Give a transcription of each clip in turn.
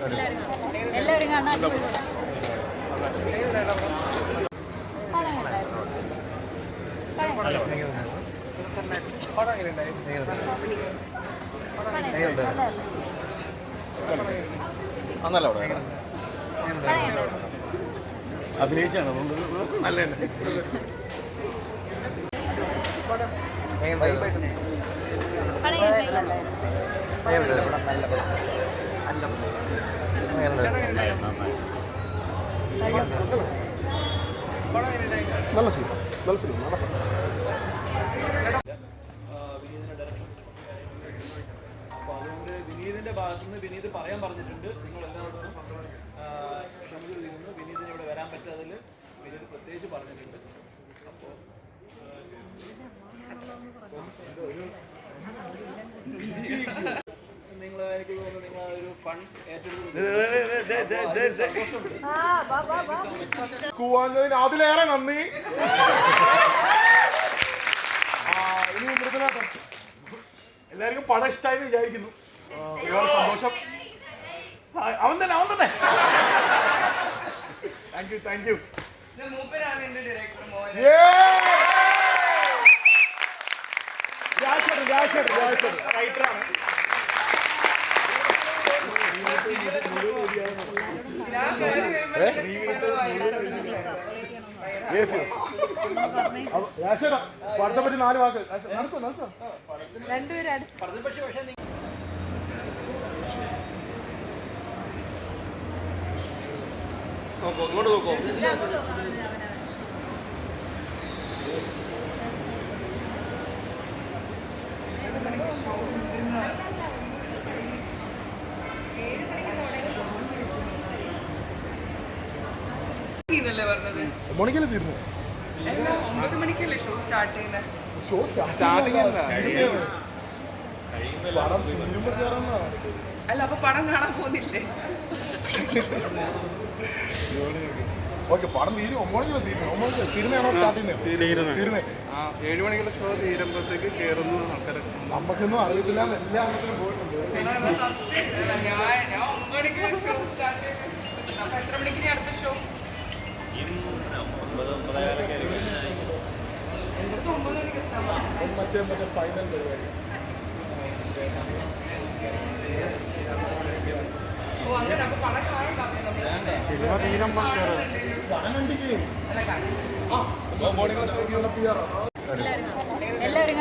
എല്ലാവരും കാണാൻ അടിപൊളി അന്നല്ല അവിടെ അഭിനയിച്ചാണ് അതുകൊണ്ട് നല്ല നല്ല സിനിമ നല്ല സിനിമ അപ്പോൾ അതുകൊണ്ട് വിനീതിന്റെ ഭാഗത്തു നിന്ന് വിനീത് പറയാൻ പറഞ്ഞിട്ടുണ്ട്. നിങ്ങൾ എല്ലാവരോടും ക്ഷമ ചോദിക്കുന്നു വിനീതിന് ഇവിടെ വരാൻ പറ്റാതിൽ വിനീത് പ്രത്യേകിച്ച് പറഞ്ഞിട്ടുണ്ട്. അപ്പോൾ നിങ്ങൾ എനിക്ക് തോന്നുന്നു നിങ്ങൾ ഒരു ഫണ്ട് ഏറ്റെടുത്ത് സന്തോഷമുണ്ട് കൂവാഞ്ഞതിന് അതിലേറെ നന്ദി. ആ, ഇനി എല്ലാവർക്കും പടം ഇഷ്ടമായി വിചാരിക്കുന്നു. ആ, ഒരുപാട് സന്തോഷം. അവൻ തന്നെ അവൻ തന്നെ. താങ്ക് യു താങ്ക് യു രാജേട്ടൻ രാജേട്ടാ പടത്തെ പറ്റി നാല് വാക്ക്. നടക്കോ നടക്കോ. രണ്ടുപേരും പറഞ്ഞ പക്ഷേ ഇങ്ങോട്ട് നോക്കോ. തീർന്നു ഒമ്പത് മണിക്കല്ലേ ഷോ സ്റ്റാർട്ട് ചെയ്യുന്നത് ഷോ സ്റ്റാർട്ടിങ് അല്ല. അപ്പൊ പടം കാണാൻ പോകുന്നില്ലേ? ഓക്കെ പടം തീരും ഒമ്പണിക്കൽ തീരുന്നു. ഒമ്പണിക്കൽ തീരുന്നതാണോ സ്റ്റാർട്ട് ചെയ്യുന്നത് തീരുന്നേ. ആ ഏഴ് മണിക്കുള്ള ഷോ തീരുമ്പോഴത്തേക്ക് കയറുന്നു ആൾക്കാരൊക്കെ നമുക്കൊന്നും അറിയത്തില്ല എല്ലാ ആൾക്കാരും പോയിട്ടുണ്ട്. ഞാൻ ഒമ്പത് ഷോ സ്റ്റാർട്ട് ചെയ്യുന്നത് അപ്പൊ എത്ര മണിക്ക് ഇനി അടുത്ത ഷോ എന്റെ അടുത്ത് ഒമ്പത് മണിക്ക് എത്താൻ പറഞ്ഞു. മറ്റേ ഫൈനൽ പരിപാടി. സിനിമ എല്ലാവരും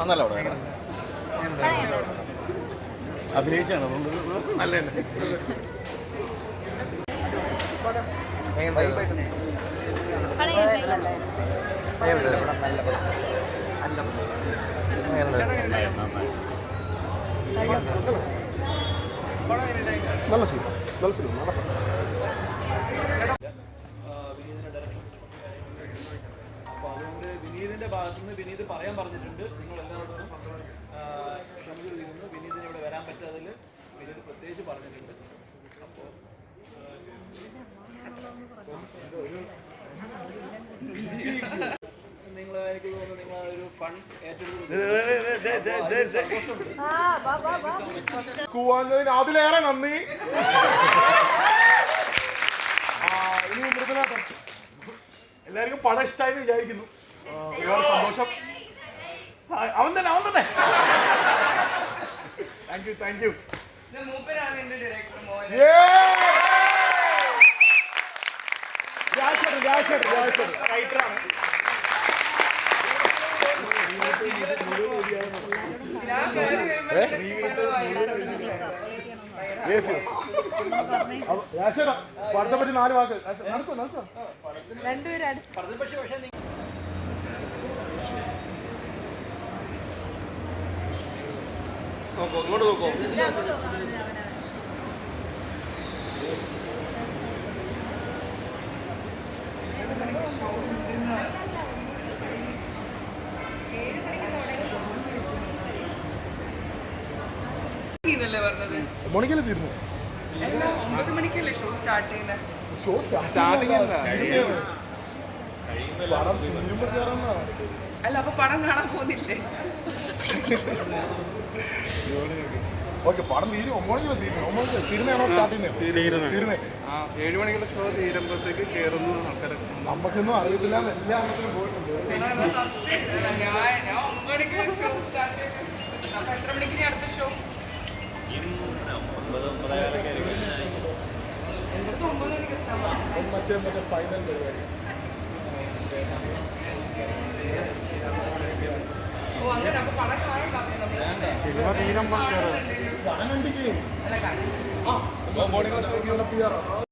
അന്നല്ല അവിടെ അഭിനയിച്ചാണ്? അതുകൊണ്ട് നല്ല നല്ല സിനിമ. നല്ല സിനിമ. നടക്കാം വിനീതിന്റെ ഡയറക്ഷൻ അപ്പോൾ അതുകൊണ്ട് വിനീതിന്റെ ഭാഗത്ത് നിന്ന് വിനീത് പറയാൻ പറഞ്ഞിട്ടുണ്ട്. നിങ്ങൾ എല്ലാവരോടും ക്ഷമ ചോദിക്കുന്നു വിനീതിന് ഇവിടെ വരാൻ പറ്റാതിൽ വിനീത് പ്രത്യേകിച്ച് പറഞ്ഞിട്ടുണ്ട്. അപ്പോൾ നിങ്ങൾ എനിക്ക് തോന്നുന്നു നിങ്ങൾ ഒരു ഫണ്ട് അതിലേറെ നന്ദി. ഇനി എല്ലാവർക്കും പടം ഇഷ്ടമായി വിചാരിക്കുന്നു. ഒരുപാട് സന്തോഷം. അവൻ തന്നെ അവൻ തന്നെ. താങ്ക് യു താങ്ക് യു പടത്തെ പറ്റി നാല് വാക്ക്. നടക്കും നടക്കും. നടക്കോ രണ്ടുപേരും അടുത്ത് പറഞ്ഞ പക്ഷേ പക്ഷേ നിങ്ങൾ നോക്കോ ഇങ്ങോട്ട് നോക്കോ. മണിക്കല്ലേ തീർന്നു ഒമ്പത് മണിക്കല്ലേ ഷോ സ്റ്റാർട്ട് ചെയ്യുന്നത്. ഷോ സ്റ്റാർട്ട് കയറുന്നതാണ് അല്ല അപ്പൊ പടം കാണാൻ പോകുന്നില്ലേ? ഓക്കെ പടം തീരും. ഒമ്പത് തീരും. ഒമ്പത് തീരുന്നതാണോ ചെയ്യുന്നത് തീരുന്നേ. ആ ഏഴ് മണിക്കുള്ള ഷോ തീരുമ്പോഴത്തേക്ക് കയറുന്നു ആൾക്കാരൊക്കെ നമുക്കൊന്നും അറിയത്തില്ല എല്ലാ ആൾക്കാരും പോയിട്ടുണ്ട്. മണിക്ക് സ്റ്റാർട്ട് മണിക്ക് മണിക്ക്. മറ്റേ മറ്റേ ഫൈനൽ പരിപാടി ഓ അങ്ങനെ അപ്പൊ പടം കാണണ്ട സിനിമ തീരുമ്പോൾ പടം കണ്ടില്ലേ?